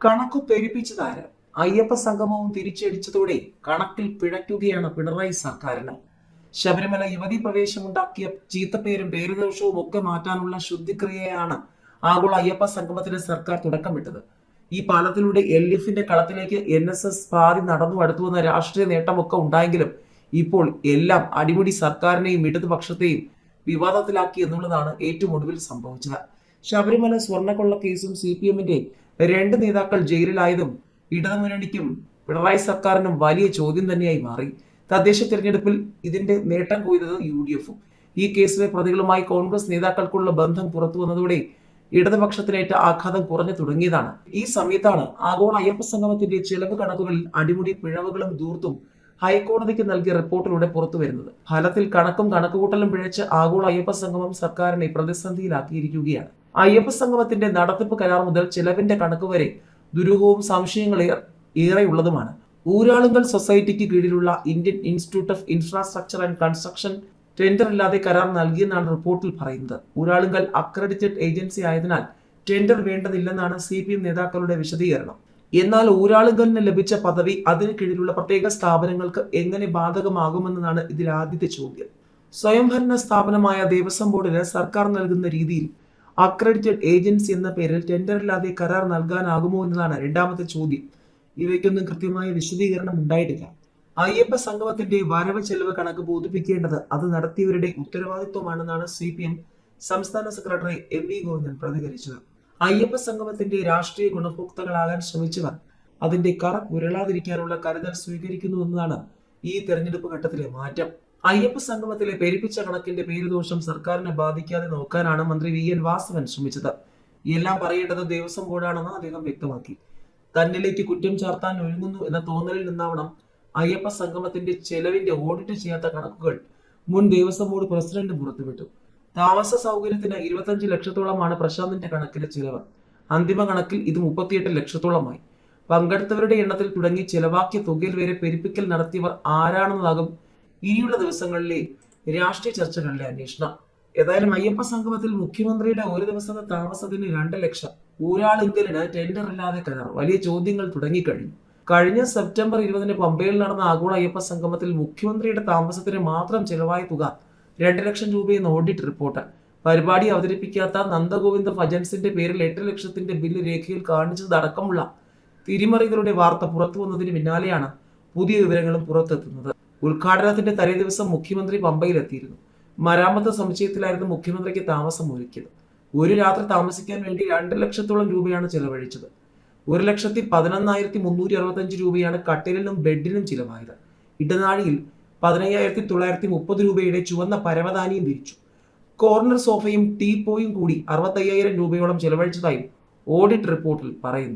കണക്കു പെരുപ്പിച്ചതാര്? അയ്യപ്പ സംഗമവും തിരിച്ചടിച്ചതോടെ കണക്കിൽ പിഴയ്ക്കുകയാണ് പിണറായി സർക്കാരിന്. ശബരിമല യുവതി പ്രവേശമുണ്ടാക്കിയ ചീത്തപ്പേരും പേരുദോഷവും ഒക്കെ മാറ്റാനുള്ള ശുദ്ധിക്രിയയാണ് ആഗോള അയ്യപ്പ സംഗമത്തിന് സർക്കാർ തുടക്കമിട്ടത് ഈ പാലത്തിലൂടെ എൽ എഫിന്റെ കളത്തിലേക്ക് എൻ എസ് എസ് പാതി നടന്നു അടുത്തുവന്ന രാഷ്ട്രീയ നേട്ടമൊക്കെ ഉണ്ടായെങ്കിലും ഇപ്പോൾ എല്ലാം അടിമുടി സർക്കാരിനെയും ഇടതുപക്ഷത്തെയും വിവാദത്തിലാക്കി എന്നുള്ളതാണ് ഏറ്റവും ഒടുവിൽ സംഭവിച്ചത്. ശബരിമല സ്വർണക്കൊള്ള കേസും സി പി എമ്മിന്റെ രണ്ട് നേതാക്കൾ ജയിലിലായതും ഇടതുമുന്നണിക്കും പിണറായി സർക്കാരിനും വലിയ ചോദ്യം തന്നെയായി മാറി. തദ്ദേശ തെരഞ്ഞെടുപ്പിൽ ഇതിന്റെ നേട്ടം കൊയ്തത് യു ഡി എഫും ഈ കേസിലെ പ്രതികളുമായി കോൺഗ്രസ് നേതാക്കൾക്കുള്ള ബന്ധം പുറത്തു വന്നതോടെ ഇടതുപക്ഷത്തിനേറ്റ ആഘാതം കുറഞ്ഞു തുടങ്ങിയതാണ്. ഈ സമയത്താണ് ആഗോള അയ്യപ്പ സംഗമത്തിന്റെ ചെലവ് കണക്കുകളിൽ അടിമുടി പിഴവുകളും ദൂർത്തും ഹൈക്കോടതിക്ക് നൽകിയ റിപ്പോർട്ടിലൂടെ പുറത്തു വരുന്നത്. ഫലത്തിൽ കണക്കും കണക്കുകൂട്ടലും പിഴച്ച് ആഗോള അയ്യപ്പ സംഗമം സർക്കാരിനെ പ്രതിസന്ധിയിലാക്കിയിരിക്കുകയാണ്. അയ്യപ്പ സംഗമത്തിന്റെ നടത്തിപ്പ് കരാർ മുതൽ ചെലവിന്റെ കണക്ക് വരെ ദുരൂഹവും സംശയങ്ങൾ ഏറെയുള്ളതുമാണ്. ഊരാളുങ്കൽ സൊസൈറ്റിക്ക് കീഴിലുള്ള Indian Institute of Infrastructure and Construction tender ഇല്ലാതെ കരാർ നൽകിയെന്നാണ് റിപ്പോർട്ടിൽ പറയുന്നത്. ഊരാളുങ്കൽ അക്രഡിറ്റഡ് ഏജൻസി ആയതിനാൽ ടെൻഡർ വേണ്ടതില്ലെന്നാണ് സി പി എം നേതാക്കളുടെ വിശദീകരണം. എന്നാൽ ഊരാളുങ്കലിന് ലഭിച്ച പദവി അതിന് കീഴിലുള്ള പ്രത്യേക സ്ഥാപനങ്ങൾക്ക് എങ്ങനെ ബാധകമാകുമെന്നതാണ് ഇതിൽ ആദ്യത്തെ ചോദ്യം. സ്വയംഭരണ സ്ഥാപനമായ ദേവസ്വം ബോർഡിന് സർക്കാർ നൽകുന്ന രീതിയിൽ അക്രഡിറ്റഡ് ഏജൻസി എന്ന പേരിൽ ടെൻഡറില്ലാതെ കരാർ നൽകാനാകുമോ എന്നതാണ് രണ്ടാമത്തെ ചോദ്യം. ഇവയ്ക്കൊന്നും കൃത്യമായ വിശദീകരണം ഉണ്ടായിട്ടില്ല. അയ്യപ്പ സംഗമത്തിന്റെ വരവ് ചെലവ് കണക്ക് ബോധിപ്പിക്കേണ്ടത് അത് നടത്തിയവരുടെ ഉത്തരവാദിത്വമാണെന്നാണ് സി പി എം സംസ്ഥാന സെക്രട്ടറി എം വി ഗോവിന്ദൻ പ്രതികരിച്ചത്. അയ്യപ്പ സംഗമത്തിന്റെ രാഷ്ട്രീയ ഗുണഭോക്താക്കളാകാൻ ശ്രമിച്ചവർ അതിന്റെ കറ ഉരുളാതിരിക്കാനുള്ള കരുതൽ സ്വീകരിക്കുന്നു എന്നതാണ് ഈ തെരഞ്ഞെടുപ്പ് ഘട്ടത്തിലെ മാറ്റം. അയ്യപ്പ സംഗമത്തിലെ പെരുപ്പിച്ച കണക്കിന്റെ പേരുദോഷം സർക്കാരിനെ ബാധിക്കാതെ നോക്കാനാണ് മന്ത്രി വി എൻ വാസവൻ ശ്രമിച്ചത്. എല്ലാം പറയേണ്ടത് ദേവസ്വം ബോർഡാണെന്ന് അദ്ദേഹം വ്യക്തമാക്കി. തന്നിലേക്ക് കുറ്റം ചാർത്താൻ ഒഴുകുന്നു എന്ന തോന്നലിൽ നിന്നാവണം അയ്യപ്പ സംഗമത്തിന്റെ ചെലവിന്റെ ഓഡിറ്റ് ചെയ്യാത്ത കണക്കുകൾ മുൻ ദേവസ്വം ബോർഡ് പ്രസിഡന്റ് പുറത്തുവിട്ടു. താമസ സൗകര്യത്തിന് ഇരുപത്തഞ്ച് ലക്ഷത്തോളമാണ് പ്രശാന്തിന്റെ കണക്കിലെ ചിലവ്. അന്തിമ കണക്കിൽ ഇത് മുപ്പത്തിയെട്ട് ലക്ഷത്തോളമായി. പങ്കെടുത്തവരുടെ എണ്ണത്തിൽ തുടങ്ങി ചെലവാക്കിയ തുകയിൽ വരെ പെരുപ്പിക്കൽ നടത്തിയവർ ആരാണെന്നതാകും ഇനിയുള്ള ദിവസങ്ങളിലെ രാഷ്ട്രീയ ചർച്ചകളിലെ അന്വേഷണം. ഏതായാലും അയ്യപ്പ സംഗമത്തിൽ മുഖ്യമന്ത്രിയുടെ ഒരു ദിവസത്തെ താമസത്തിന് രണ്ട് ലക്ഷം. ഊരാളിങ്കലിന് ടെൻഡർ ഇല്ലാതെ കരാർ. വലിയ ചോദ്യങ്ങൾ തുടങ്ങിക്കഴിഞ്ഞു. കഴിഞ്ഞ സെപ്റ്റംബർ ഇരുപതിന് പമ്പയിൽ നടന്ന ആഗോള അയ്യപ്പ സംഗമത്തിൽ മുഖ്യമന്ത്രിയുടെ താമസത്തിന് മാത്രം ചെലവായ തുക രണ്ട് ലക്ഷം രൂപയെന്ന് ഓഡിറ്റ് റിപ്പോർട്ട്. പരിപാടി അവതരിപ്പിക്കാത്ത നന്ദഗോവിന്ദ ഭജൻസിന്റെ പേരിൽ എട്ട് ലക്ഷത്തിന്റെ ബില്ല് രേഖയിൽ കാണിച്ചതടക്കമുള്ള തിരിമറികളുടെ വാർത്ത പുറത്തു വന്നതിന് പിന്നാലെയാണ് പുതിയ വിവരങ്ങളും പുറത്തെത്തുന്നത്. ഉദ്ഘാടനത്തിന്റെ തലേ ദിവസം മുഖ്യമന്ത്രി പമ്പയിലെത്തിയിരുന്നു. മരാമത്ത് സമുച്ചയത്തിലായിരുന്നു മുഖ്യമന്ത്രിക്ക് താമസം ഒരുക്കിയത്. ഒരു രാത്രി താമസിക്കാൻ വേണ്ടി രണ്ട് ലക്ഷത്തോളം രൂപയാണ് ചെലവഴിച്ചത്. ഒരു ലക്ഷത്തി പതിനൊന്നായിരത്തി മുന്നൂറ്റി അറുപത്തഞ്ച് രൂപയാണ് കട്ടിലിനും ബെഡിനും ചിലവായത്. ഇടനാഴിയിൽ പതിനയ്യായിരത്തി തൊള്ളായിരത്തി മുപ്പത് രൂപയുടെ ചുവന്ന പരവതാനിയും വിരിച്ചു. കോർണർ സോഫയും ടീപ്പോയും കൂടി അറുപത്തയ്യായിരം രൂപയോളം ചെലവഴിച്ചതായും ഓഡിറ്റ് റിപ്പോർട്ടിൽ പറയുന്നു.